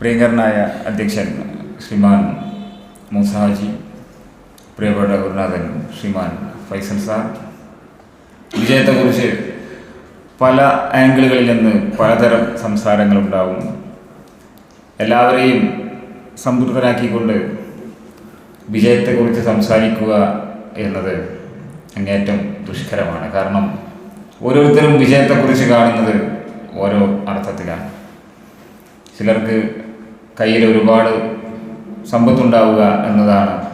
പ്രിയങ്കരനായ അധ്യക്ഷൻ ശ്രീമാൻ മൂസാജി പ്രിയപ്പെട്ട ഗുരുനാഥൻ ശ്രീമാൻ ഫൈസൽ സാർ. വിജയത്തെക്കുറിച്ച് പല ആംഗിളുകളിൽ നിന്ന് പലതരം സംസാരങ്ങളുണ്ടാവും. എല്ലാവരെയും സംതൃപ്തരാക്കിക്കൊണ്ട് വിജയത്തെക്കുറിച്ച് സംസാരിക്കുക എന്നത് അങ്ങേറ്റം ദുഷ്കരമാണ്. കാരണം ഓരോരുത്തരും വിജയത്തെക്കുറിച്ച് കാണുന്നത് ഓരോ അർത്ഥത്തിലാണ്. ചിലർക്ക് കയ്യിൽ ഒരുപാട് സമ്പത്തുണ്ടാവുക എന്നതാണ്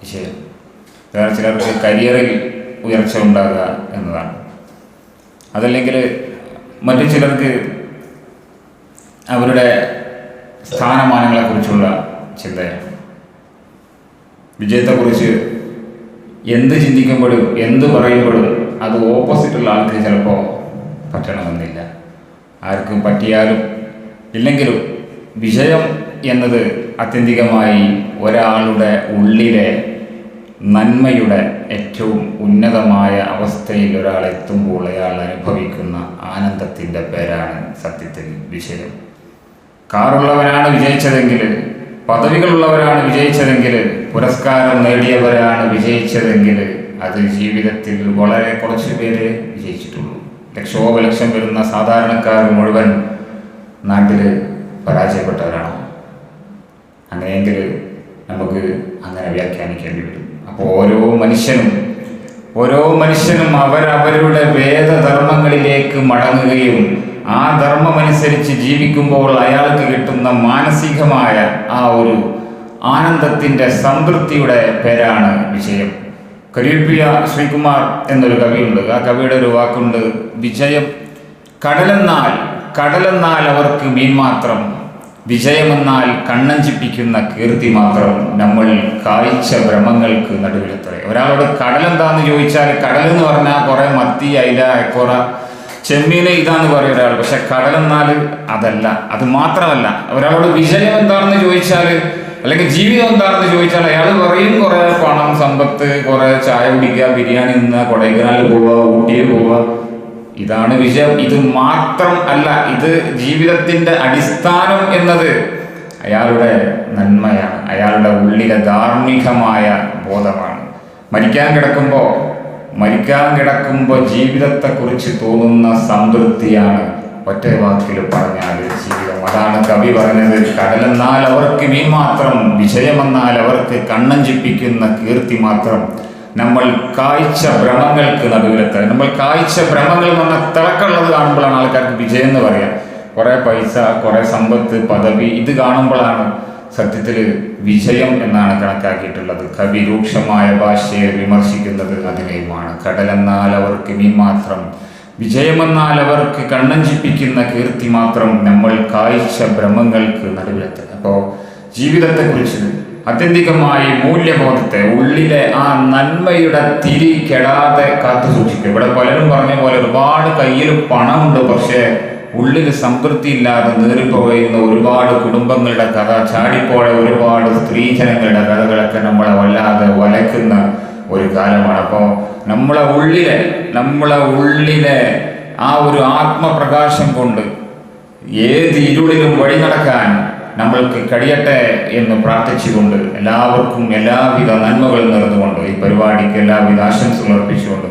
വിഷയം. വേറെ ചിലർക്ക് കരിയറിൽ ഉയർച്ച ഉണ്ടാകുക എന്നതാണ്. അതല്ലെങ്കിൽ മറ്റു ചിലർക്ക് അവരുടെ സ്ഥാനമാനങ്ങളെക്കുറിച്ചുള്ള ചിന്തയാണ്. വിജയത്തെക്കുറിച്ച് എന്ത് ചിന്തിക്കുമ്പോഴും എന്ത് പറയുമ്പോഴും അത് ഓപ്പോസിറ്റുള്ള ആൾക്ക് ചിലപ്പോൾ പറ്റണമെന്നില്ല. ആർക്കും പറ്റിയാലും ഇല്ലെങ്കിലും വിജയം എന്നത് ആത്യന്തികമായി ഒരാളുടെ ഉള്ളിലെ നന്മയുടെ ഏറ്റവും ഉന്നതമായ അവസ്ഥയിൽ ഒരാൾ എത്തുമ്പോൾ അയാൾ അനുഭവിക്കുന്ന ആനന്ദത്തിന്റെ പേരാണ് സത്യത്തിൽ വിജയം. കാറുള്ളവരാണ് വിജയിച്ചതെങ്കിൽ പദവികളുള്ളവരാണ് വിജയിച്ചതെങ്കിൽ പുരസ്കാരം നേടിയവരാണ് വിജയിച്ചതെങ്കിൽ അത് ജീവിതത്തിൽ വളരെ കുറച്ച് പേര് വിജയിച്ചിട്ടുള്ളൂ. ലക്ഷോപലക്ഷം വരുന്ന സാധാരണക്കാർ മുഴുവൻ നാട്ടിൽ പരാജയപ്പെട്ടവരാണോ. അങ്ങനെയെങ്കിൽ നമുക്ക് അങ്ങനെ വ്യാഖ്യാനിക്കേണ്ടി വരും. അപ്പോൾ ഓരോ മനുഷ്യനും ഓരോ മനുഷ്യനും അവരവരുടെ വേദധർമ്മങ്ങളിലേക്ക് മടങ്ങുകയും ആ ധർമ്മമനുസരിച്ച് ജീവിക്കുമ്പോൾ അയാൾക്ക് കിട്ടുന്ന മാനസികമായ ആ ഒരു ആനന്ദത്തിന്റെ സംതൃപ്തിയുടെ പേരാണ് വിജയം. കരീപ്പിയ ശ്രീകുമാർ എന്നൊരു കവിയുണ്ട്. ആ കവിയുടെ ഒരു വാക്കുണ്ട് വിജയം കടലെന്നാൽ കടലെന്നാൽ അവർക്ക് മീൻ മാത്രം വിജയമെന്നാൽ കണ്ണഞ്ചിപ്പിക്കുന്ന കീർത്തി മാത്രം നമ്മൾ കാഴ്ച ഭ്രമങ്ങൾക്ക് നടുവിലെത്ര ഒരാളോട് കടലെന്താന്ന് ചോദിച്ചാൽ കടൽ എന്ന് പറഞ്ഞാൽ കുറെ മത്തി അയില എക്കോറ ചെമ്മീന് ഇതാന്ന് പറയും ഒരാൾ. പക്ഷെ കടലെന്നാൽ അതല്ല അത് മാത്രമല്ല. ഒരാളോട് വിജയം എന്താണെന്ന് ചോദിച്ചാൽ അല്ലെങ്കിൽ ജീവിതം എന്താണെന്ന് ചോദിച്ചാൽ അയാൾ പറയും കുറെ പണം സമ്പത്ത് കുറെ ചായ കുടിക്കുക ബിരിയാണി നിന്ന് കൊടൈക്കനാൽ പോവുക ഊട്ടിയിൽ പോവുക. ഇതാണ് വിഷയം ഇത് മാത്രം അല്ല ഇത് ജീവിതത്തിന്റെ അടിസ്ഥാനം എന്നത് അയാളുടെ നന്മയാണ്. അയാളുടെ ഉള്ളിലെ ധാർമ്മികമായ ബോധമാണ്. മരിക്കാൻ കിടക്കുമ്പോൾ മരിക്കാൻ കിടക്കുമ്പോൾ ജീവിതത്തെക്കുറിച്ച് തോന്നുന്ന സംതൃപ്തിയാണ് ഒറ്റ വാക്കിൽ പറഞ്ഞാൽ ജീവിതം. അതാണ് കവി പറഞ്ഞത് കടലെന്നാൽ അവർക്ക് മീൻ മാത്രം വിജയമെന്നാൽ അവർക്ക് കണ്ണഞ്ചിപ്പിക്കുന്ന കീർത്തി മാത്രം നമ്മൾ കാഴ്ച ഭ്രമങ്ങൾക്ക് നടുവിലെത്താൻ നമ്മൾ കാഴ്ച ഭ്രമങ്ങൾ നമ്മൾ തിളക്കുള്ളത് കാണുമ്പോഴാണ് ആൾക്കാർക്ക് വിജയം എന്ന് പറയാം. കുറേ പൈസ കുറേ സമ്പത്ത് പദവി ഇത് കാണുമ്പോഴാണ് സത്യത്തിൽ വിജയം എന്നാണ് കണക്കാക്കിയിട്ടുള്ളത്. കവി രൂക്ഷമായ ഭാഷയെ വിമർശിക്കുന്നത് അതിനെയുമാണ്. കടലെന്നാൽ അവർക്ക് മീൻ മാത്രം. വിജയമെന്നാൽ അവർക്ക് കണ്ണഞ്ചിപ്പിക്കുന്ന കീർത്തി മാത്രം നമ്മൾ കാഴ്ച ഭ്രമങ്ങൾക്ക് നടുവിലെത്തുക അപ്പോൾ ജീവിതത്തെക്കുറിച്ച് ആത്യന്തികമായി മൂല്യബോധത്തെ ഉള്ളിലെ ആ നന്മയുടെ തിരി കെടാതെ കാത്തു സൂക്ഷിക്കുക. ഇവിടെ പലരും പറഞ്ഞ പോലെ ഒരുപാട് കയ്യിൽ പണമുണ്ട് പക്ഷേ ഉള്ളിൽ സംതൃപ്തി ഇല്ലാതെ നേറിപ്പോകുന്ന ഒരുപാട് കുടുംബങ്ങളുടെ കഥ ചാടിപ്പോയ ഒരുപാട് സ്ത്രീജനങ്ങളുടെ കഥകളൊക്കെ നമ്മളെ വല്ലാതെ വലക്കുന്ന ഒരു കാലമാണ്. അപ്പോൾ നമ്മളെ ഉള്ളിലെ നമ്മളെ ഉള്ളിലെ ആ ഒരു ആത്മപ്രകാശം കൊണ്ട് ഏത് ഇരുളിലും വഴി നടക്കാൻ നമ്മൾക്ക് കഴിയട്ടെ എന്ന് പ്രാർത്ഥിച്ചുകൊണ്ട് എല്ലാവർക്കും എല്ലാവിധ നന്മകളും നേർന്നുകൊണ്ട് ഈ പരിപാടിക്ക് എല്ലാവിധ ആശംസകൾ അർപ്പിച്ചുകൊണ്ട്